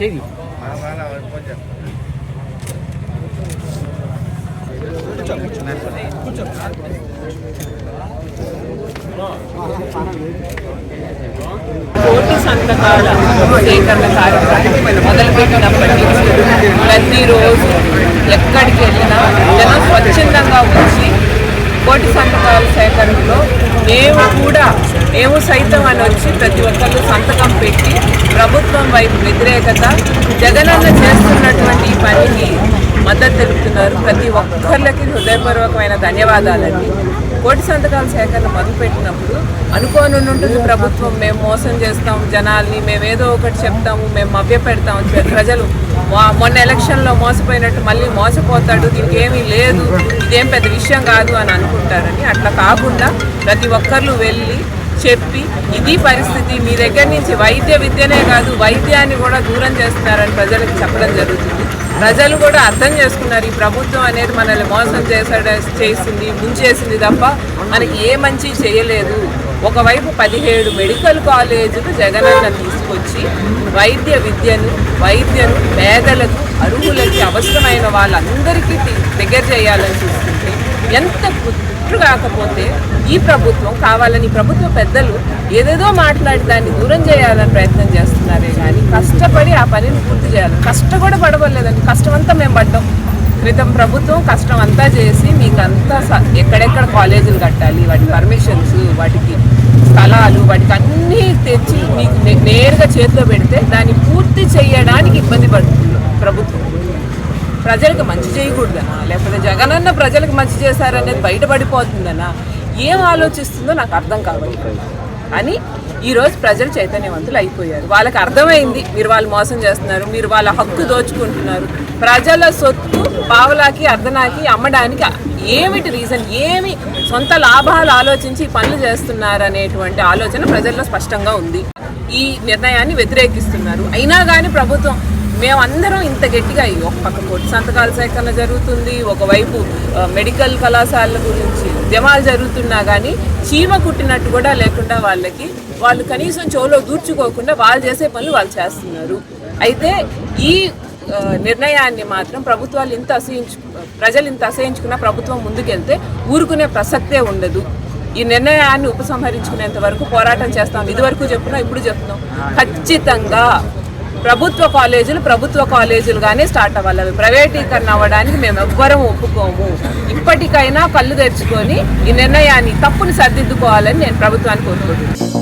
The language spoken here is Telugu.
చేయి కూర్చో కూర్చో. కూర్చో. కోటి సంతకాల సేకరణ కార్యక్రమం మొదలుపెట్టినప్పటి నుంచి ప్రతిరోజు ఎక్కడికి వెళ్ళినా జనం స్వచ్ఛందంగా వచ్చి కోటి సంతకాల సేకరణలో మేము కూడా మేము సైతం అని వచ్చి ప్రతి ఒక్కళ్ళు సంతకం పెట్టి ప్రభుత్వం వైపు వ్యతిరేకత జగనన్న చేస్తున్నటువంటి ఈ పనికి మద్దతు తెలుపుతున్నారు. ప్రతి ఒక్కళ్ళకి హృదయపూర్వకమైన ధన్యవాదాలండి. కోటి సంతకాల సేకరణ మొదలుపెట్టినప్పుడు అనుకోని ఉంటుంది ప్రభుత్వం మేము మోసం చేస్తాం జనాల్ని మేము ఏదో ఒకటి చెప్తాము మేము మభ్యపెడతాం ప్రజలు. మొన్న ఎలక్షన్లో మోసపోయినట్టు మళ్ళీ మోసపోతాడు దీనికి ఏమీ లేదు ఇదేం పెద్ద విషయం కాదు అని అనుకుంటారని అట్లా కాకుండా ప్రతి ఒక్కరు వెళ్ళి చెప్పి ఇది పరిస్థితి మీ దగ్గర నుంచి వైద్య విద్యనే కాదు వైద్యాన్ని కూడా దూరం చేస్తున్నారని ప్రజలకు చెప్పడం జరుగుతుంది. ప్రజలు కూడా అర్థం చేసుకున్నారు ఈ ప్రభుత్వం అనేది మనల్ని మోసం చేసాడ చేసింది ముంచేసింది తప్ప మనకి ఏ మంచి చేయలేదు. ఒకవైపు పదిహేడు మెడికల్ కాలేజీలు జగనన్న తీసుకొచ్చి వైద్య విద్యను వైద్యను పేదలకు అరువులకి అవసరమైన వాళ్ళందరికీ దగ్గర చేయాలని చూస్తుంది. ఎంత కుట్రు కాకపోతే ఈ ప్రభుత్వం కావాలని ప్రభుత్వ పెద్దలు ఏదేదో మాట్లాడి దాన్ని దూరం చేయాలని ప్రయత్నం చేస్తారు కష్టపడి ఆ పనిని పూర్తి చేయాలి. కష్టం కూడా పడవలేదండి కష్టం అంతా మేము పడ్డాం. క్రితం ప్రభుత్వం కష్టం అంతా చేసి మీకు అంతా ఎక్కడెక్కడ కాలేజీలు కట్టాలి వాటి పర్మిషన్స్ వాటికి స్థలాలు వాటికి అన్నీ తెచ్చి మీకు నేరుగా చేతిలో పెడితే దాన్ని పూర్తి చేయడానికి ఇబ్బంది పడుతుంది ప్రభుత్వం. ప్రజలకు మంచి చేయకూడదనా లేకపోతే జగనన్న ప్రజలకు మంచి చేశారనేది బయటపడిపోతుందనా ఏం ఆలోచిస్తుందో నాకు అర్థం కావాలి అని ఈరోజు ప్రజలు చైతన్యవంతులు అయిపోయారు. వాళ్ళకి అర్థమైంది మీరు వాళ్ళు మోసం చేస్తున్నారు మీరు వాళ్ళ హక్కు దోచుకుంటున్నారు. ప్రజల సొత్తు పావలాకి అర్ధనాకి అమ్మడానికి ఏమిటి రీజన్ ఏమి సొంత లాభాలు ఆలోచించి ఈ పనులు చేస్తున్నారు అనేటువంటి ఆలోచన ప్రజల్లో స్పష్టంగా ఉంది. ఈ నిర్ణయాన్ని వ్యతిరేకిస్తున్నారు. అయినా కానీ ప్రభుత్వం మేమందరం ఇంత గట్టిగా ఈ ఒక పక్క కొట్టి సంతకాల సేకరణ జరుగుతుంది ఒకవైపు మెడికల్ కళాశాలల గురించి ఉద్యమాలు జరుగుతున్నా కానీ చీమ కుట్టినట్టు కూడా లేకుండా వాళ్ళకి వాళ్ళు కనీసం చెవులో దూర్చుకోకుండా వాళ్ళు చేసే పనులు వాళ్ళు చేస్తున్నారు. అయితే ఈ నిర్ణయాన్ని మాత్రం ప్రభుత్వాలు ఇంత అసహించు ప్రజలు ఇంత అసహించుకున్న ప్రభుత్వం ముందుకెళ్తే ఊరుకునే ప్రసక్తే ఉండదు. ఈ నిర్ణయాన్ని ఉపసంహరించుకునేంత వరకు పోరాటం చేస్తాం. ఇదివరకు చెప్తున్నాం ఇప్పుడు చెప్తున్నాం. ఖచ్చితంగా ప్రభుత్వ కాలేజీలు ప్రభుత్వ కాలేజీలుగానే స్టార్ట్ అవ్వాలి. అవి ప్రైవేటీకరణ అవ్వడానికి మేము ఎవ్వరం ఒప్పుకోము. ఇప్పటికైనా కళ్ళు తెరుచుకొని ఈ నిర్ణయాన్ని తప్పుని సర్దిద్దుకోవాలని నేను ప్రభుత్వాన్ని కోరుకుంటున్నాను.